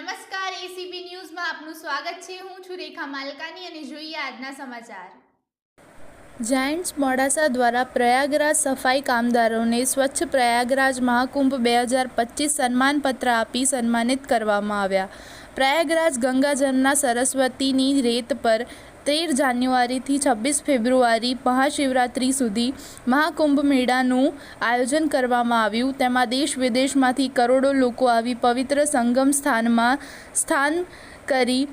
નમસ્કાર એસીબી ન્યૂઝમાં આપનું સ્વાગત છે. હું છું રેખા માલકાની અને જોઈએ આજના સમાચાર. જાયન્ટ્સ મોડાસા દ્વારા પ્રયાગરાજ સફાઈ કામદારોને સ્વચ્છ પ્રયાગરાજ મહાકુંભ બે હજાર પચીસ સન્માનપત્ર આપી સન્માનિત કરવામાં આવ્યા. પ્રયાગરાજ ગંગાજમના સરસ્વતીની રેત પર તેર જાન્યુઆરીથી છવ્વીસ ફેબ્રુઆરી મહાશિવરાત્રિ સુધી મહાકુંભ મેળાનું આયોજન કરવામાં આવ્યું. તેમાં દેશ વિદેશમાંથી કરોડો લોકો આવી પવિત્ર સંગમ સ્થાનમાં સ્થાન કરી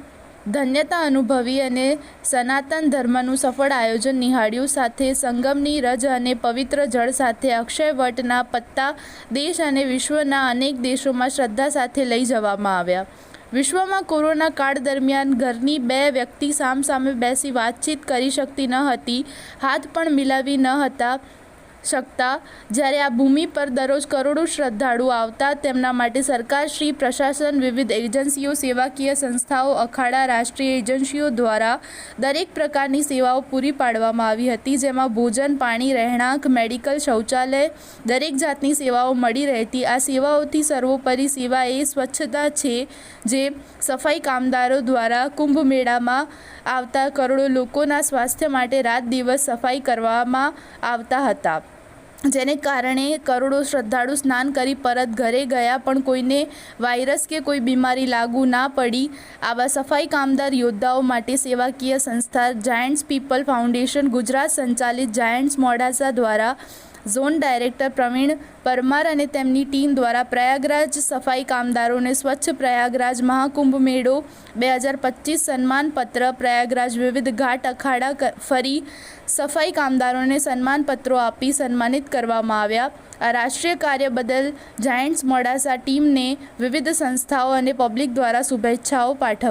ધન્યતા અનુભવી અને સનાતન ધર્મનું સફળ આયોજન નિહાળ્યું. સાથે સંગમની રજ અને પવિત્ર જળ સાથે અક્ષયવટના પત્તા દેશ અને વિશ્વના અનેક દેશોમાં શ્રદ્ધા સાથે લઈ જવામાં આવ્યા. વિશ્વમાં કોરોના કાળ દરમિયાન ઘરની બે વ્યક્તિ સામસામે બેસી વાતચીત કરી શકતી ન હતી, હાથ પણ મિલાવી ન હતા. શકતા. જ્યારે આ ભૂમિ પર દરરોજ કરોડો શ્રદ્ધાળુ આવતા, તેમના માટે સરકાર શ્રી, પ્રશાસન, વિવિધ એજન્સીઓ, સેવાકીય સંસ્થાઓ, અખાડા, રાષ્ટ્રીય એજન્સીઓ દ્વારા દરેક પ્રકારની સેવાઓ પૂરી પાડવામાં આવી હતી, જેમાં ભોજન, પાણી, રહેણાંક, મેડિકલ શૌચાલય, દરેક જાતની સેવાઓ મળી રહેતી. આ સેવાઓથી સર્વોપરી સેવા એ સ્વચ્છતા છે, જે સફાઈ કામદારો દ્વારા કુંભ મેળામાં આવતા કરોડો લોકોના સ્વાસ્થ્ય માટે રાત દિવસ સફાઈ કરવામાં આવતા હતા. જેને કારણે કરોડો શ્રદ્ધાળુ સ્નાન કરી પરત ઘરે ગયા, પણ કોઈને વાયરસ કે કોઈ બીમારી લાગુ ના પડી. આવા સફાઈ કામદાર યોદ્ધાઓ માટે સેવાકીય સંસ્થા જાયન્ટ્સ પીપલ ફાઉન્ડેશન ગુજરાત સંચાલિત જાયન્ટ્સ મોડાસા દ્વારા ઝોન ડાયરેક્ટર પ્રવીણ પરમાર અને તેમની ટીમ દ્વારા પ્રયાગરાજ સફાઈ કામદારોને સ્વચ્છ પ્રયાગરાજ મહાકુંભ મેળો બે હજાર પચીસ સન્માનપત્ર, પ્રયાગરાજ વિવિધ ઘાટ અખાડા ફરી સફાઈ કામદારોને સન્માનપત્રો આપી સન્માનિત કરવામાં આવ્યા. આ રાષ્ટ્રીય કાર્ય બદલ જાયન્ટ્સ મોડાસા ટીમને વિવિધ સંસ્થાઓ અને પબ્લિક દ્વારા શુભેચ્છાઓ પાઠવ